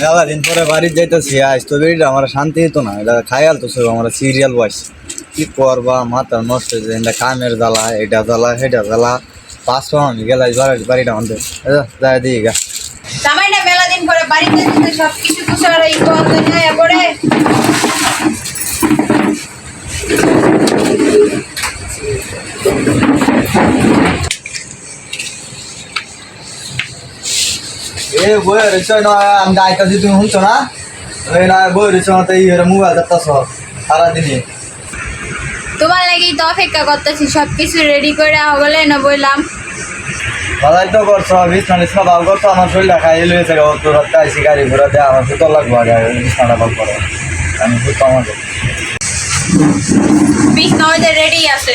মেলা দিন পরে বাড়ি যাইতেছি, আজ তো বেরিটা আমার শান্তি হতো না। এটা খায়াল তো সব, আমার সিরিয়াল বয়স কি করবা, মাথা নষ্ট হয়ে যায়, এটা কামের জ্বালা, এটা জ্বালা, সেটা জ্বালা। পাঁচ গেলাই বাড়ি বাড়িটা আমাদের। যাই দিই গা। নিয়ে এ বইয়ের রয়েছে না আমি আইতাছি তুমি শুনছো না? ওই না বই রয়েছে মতো এই মোবাইল দেখতেছ সারাদিনই। তোমার লাগি তো অপেক্ষা করতেছি সব কিছু রেডি করে বলে না বললাম বাজাই তো করছ বিছনা বিছনা ভাব করছ আমার শরীরটা খাই লয়েছে তোর হাতে আইসি গাড়ি ঘোরা দেয় আমার সুতর লাগবো আগে বিছনাটা ভাব করো। আমি সুতো বিশ নয় রেডি আছে।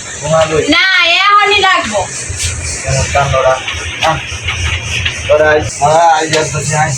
না এখনই লাগবো কেমন কান্দরা হ্যাঁ তোরা আই আই যাচ্ছি আই